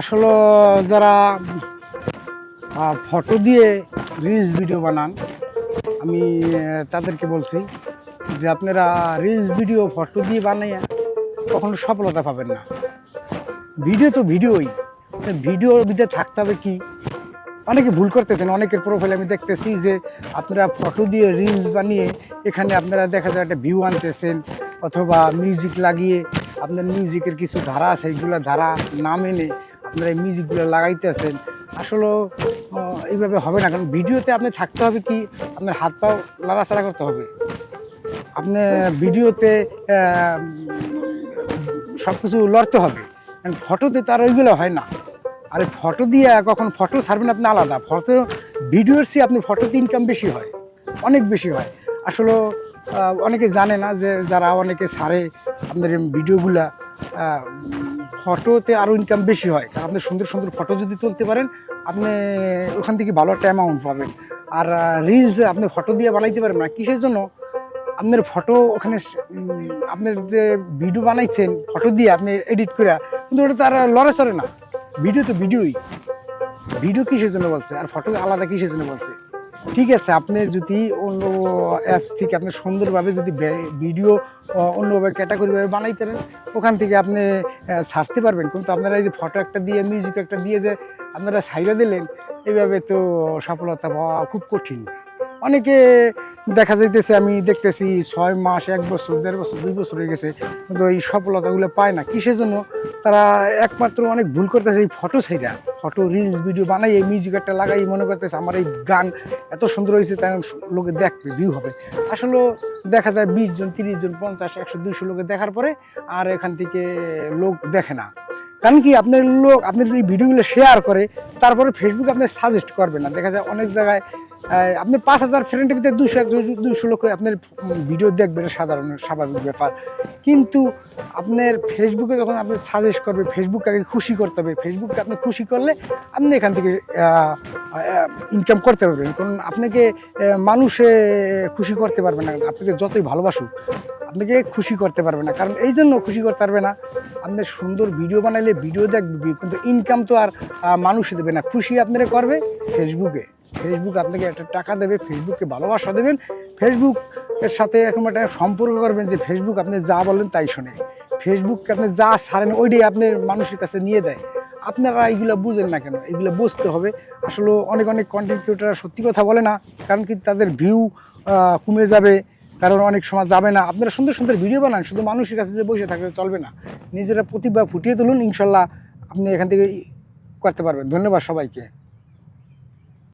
আসলে যারা ফটো দিয়ে রিলস ভিডিও বানান, আমি তাদেরকে বলছি যে আপনারা রিলস ভিডিও ফটো দিয়ে বানাইয়া কখনো সফলতা পাবেন না। ভিডিও তো ভিডিওই ভিডিওর ভিতরে থাকতে হবে কি? অনেকে ভুল করতেছেন, অনেকের প্রোফাইল আমি দেখতেছি যে আপনারা ফটো দিয়ে রিলস বানিয়ে এখানে আপনারা দেখা যায় একটা ভিউ আনতেছেন, অথবা মিউজিক লাগিয়ে আপনার মিউজিকের কিছু ধারা আছে এইগুলো ধারা না মেনে আপনারা এই মিউজিকগুলো লাগাইতেছেন। আসলে এইভাবে হবে না, কারণ ভিডিওতে আপনি থাকতে হবে কি? আপনার হাত পাও লাড়াচাড়া করতে হবে। আপনি ভিডিওতে সব কিছু লড়তে হবে। কারণ ফটোতে তার ওইগুলো হয় না। আর ফটো দিয়ে কখন ফটো ছাড়বেন আপনি আলাদা। ফটো ভিডিওর চেয়ে আপনি ফটোতে ইনকাম বেশি হয়। অনেক বেশি হয়। আসলে অনেকে জানে না যে যারা অনেকে ছাড়ে আপনার ভিডিওগুলা ফটোতে আরও ইনকাম বেশি হয়। কারণ আপনি সুন্দর সুন্দর ফটো যদি তুলতে পারেন, আপনি ওখান থেকে ভালো একটা অ্যামাউন্ট পাবেন। আর রিলস আপনি ফটো দিয়ে বানাইতে পারেন না। কিসের জন্য? আপনার ফটো ওখানে আপনার যে ভিডিও বানাইছেন ফটো দিয়ে আপনি এডিট করে, কিন্তু ওটা তো আর লড়ে চড়ে না। ভিডিও তো ভিডিওই ভিডিও কিসের জন্য বলছে? আর ফটো আলাদা কিসের জন্য বলছে? ঠিক আছে, আপনি যদি অন্য অ্যাপস থেকে আপনি সুন্দরভাবে যদি ভিডিও অন্যভাবে ক্যাটাগরিভাবে বানাইতে পারেন, ওখান থেকে আপনি ছাড়তে পারবেন। কিন্তু আপনারা এই যে ফটো একটা দিয়ে মিউজিক একটা দিয়ে যে আপনারা সাইডে দিলেন এইভাবে তো সফলতা পাওয়া খুব কঠিন। অনেকে দেখা যাইতেছে, আমি দেখতেছি ছয় মাস, এক বছর, দেড় বছর, দুই বছর হয়ে গেছে, কিন্তু এই সফলতাগুলো পায় না। কিসের জন্য? তারা একমাত্র অনেক ভুল করতেছে এই ফটো সাইডা ফটো রিলস ভিডিও বানাই এই মিউজিক একটা লাগাই মনে করতেছে, আমার এই গান এত সুন্দর হয়েছে তাই লোকে দেখবে ভিউ হবে। আসলে দেখা যায় বিশ জন, তিরিশ জন, পঞ্চাশ, একশো দুশো লোকে দেখার পরে আর এখান থেকে লোক দেখে না। কারণ কি, আপনার লোক, আপনার এই ভিডিওগুলো শেয়ার করে, তারপরে ফেসবুকে আপনি সাজেস্ট করবে না। দেখা যায় অনেক জায়গায় আপনি পাঁচ হাজার ফ্রেন্ডের ভিতরে দুশো এক দুশো লোক আপনার ভিডিও দেখবে, এটা সাধারণ, স্বাভাবিক ব্যাপার। কিন্তু আপনার ফেসবুকে যখন আপনি সাজেস্ট করবে ফেসবুককে আগে খুশি করতে হবে। ফেসবুককে আপনি খুশি করলে আপনি এখান থেকে ইনকাম করতে পারবেন। কারণ আপনাকে মানুষে খুশি করতে পারবে না। আপনাকে যতই ভালোবাসুক, আপনাকে খুশি করতে পারবে না। কারণ এই জন্য খুশি করতে পারবে না। আপনি সুন্দর ভিডিও বানাইলে ভিডিও দেখবে, কিন্তু ইনকাম তো আর মানুষ দেবে না। খুশি আপনারা করবে ফেসবুকে ফেসবুক আপনাকে একটা টাকা দেবে ফেসবুককে ভালোবাসা দেবেন। ফেসবুক এর সাথে এরকম একটা সম্পর্ক করবেন যে ফেসবুক আপনি যা বলেন তাই শোনে। ফেসবুককে আপনি যা ছাড়েন, ওইটাই আপনার মানুষের কাছে নিয়ে দেয়। আপনারা এইগুলো বুঝেন না কেন? এগুলো বুঝতে হবে। আসলে অনেক অনেক কন্টেন্ট ক্রিয়েটার সত্যি কথা বলে না, কারণ কি তাদের ভিউ কমে যাবে। কারণ অনেক সময় যাবে না। আপনারা সুন্দর সুন্দর ভিডিও বানান, শুধু মানুষের কাছে যে বসে থাকলে চলবে না। নিজেরা প্রতিভা ফুটিয়ে তুলুন, ইনশাল্লাহ আপনি এখান থেকে করতে পারবেন। ধন্যবাদ সবাইকে।